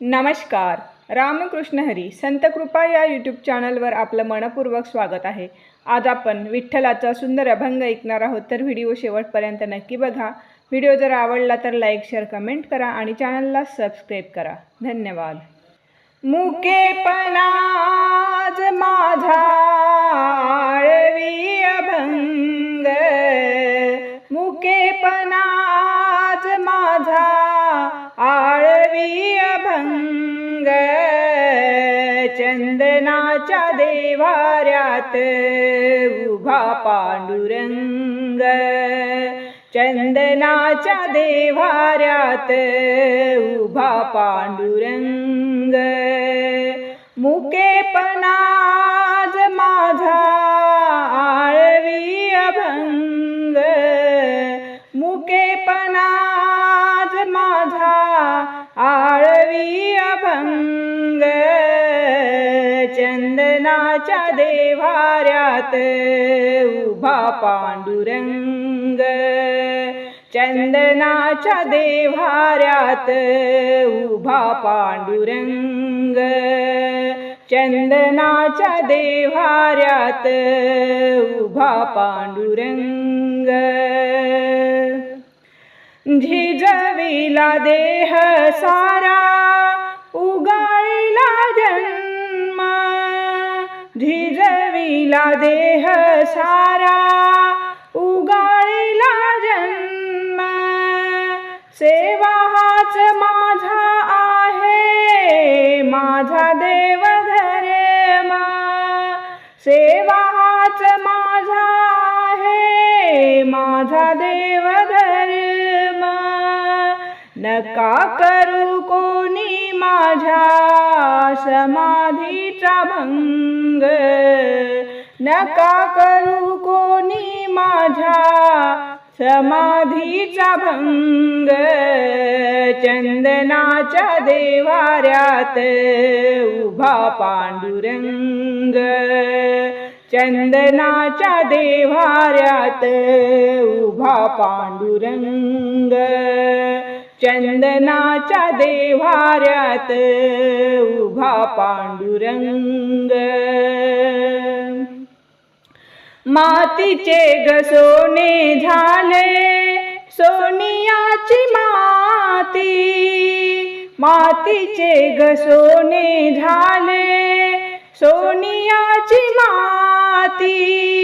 नमस्कार. रामकृष्ण हरी संत कृपा या यूट्यूब चॅनलवर आपलं मनपूर्वक स्वागत आहे. आज आपण विठ्ठलाचा सुंदर अभंग ऐकणार आहोत तर व्हिडिओ शेवटपर्यंत नक्की बघा. व्हिडिओ जर आवडला तर लाईक शेअर कमेंट करा आणि चॅनलला सबस्क्राईब करा. धन्यवाद. मुकेपणाज माझा देवाच्या देवाऱ्यात उभा पांडुरंग. चंदनाच्या देवाऱ्यात उभा पांडुरंग. मुकेपणा देवाच्या देवाऱ्यात उभा पांडुरंग. चंदनाच्या देवाऱ्यात उभा पांडुरंग. चंदनाच्या देवाऱ्यात उभा पांडुरंग. झिजविला देह सारा झिजविला देह सारा उगाळीला जन्म. सेवा हाच माझा आहे माझा देव धर्म. सेवा हाच माझा आहे माझा देव धर्म. नका करू कोणी माझ्या समाधीचा भंग. नका करू कोणी माझ्या समाधीचा भंग. चंदनाच्या देवाऱ्यात उभा पांडुरंग. चंदनाच्या देवाऱ्यात उभा पांडुरंग. चंदनाच्या देवाऱ्यात उभा पांडुरंग. मातीचे गसोने झाले. सोनियाची माती मातीचे गसोने झाले. सोनियाची माती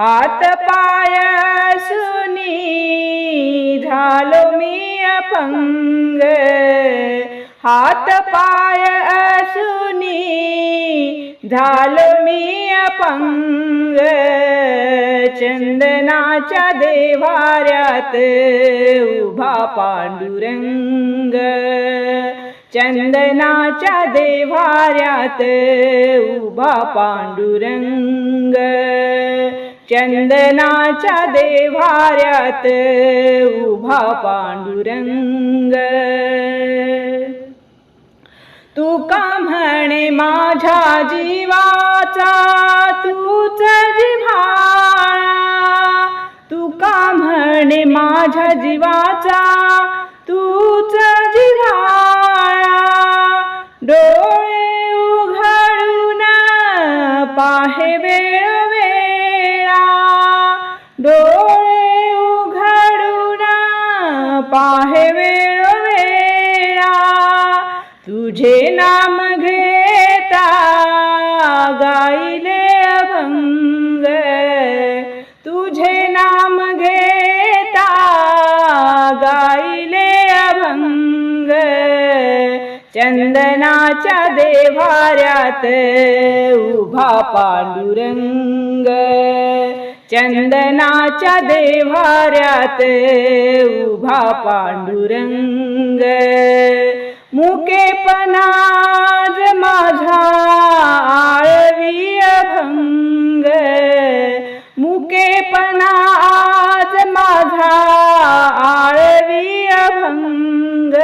हात पाय सुनी झालो मी अपंग. हात पाय सुनी झालो मी अपंग. चंदनाच्या देवाऱ्यात उभा पांडुरंग. चंदनाच्या देवाऱ्यात उभा पांडुरंग. चंदनाच्या देवाऱ्यात उभा पांडुरंग. तुका म्हणे माझ्या जीवाचा? तूच जिव्हाळा. तुका म्हणे माझ्या जीवाचा? पाहे वेळा तुझे नाम घेता गाईले अभंग. तुझे नाम घेता गाईले अभंग. चंदनाच्या देवाऱ्यात उभा पांडुरंग. चंदनाच्या देवाऱ्यात उभा पांडुरंग. मुकेपणाज माझा आळवी अभंग मुकेपणाज माझा आळवी अभंग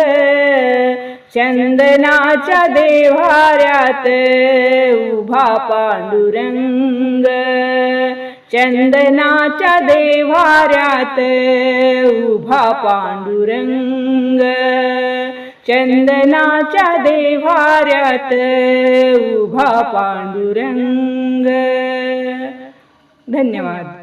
चंदनाच्या देवाऱ्यात उभा पांडुरंग. चंदनाच्या देवाऱ्यात उभा पांडुरंग. चंदनाच्या देवाऱ्यात उभा पांडुरंग. धन्यवाद.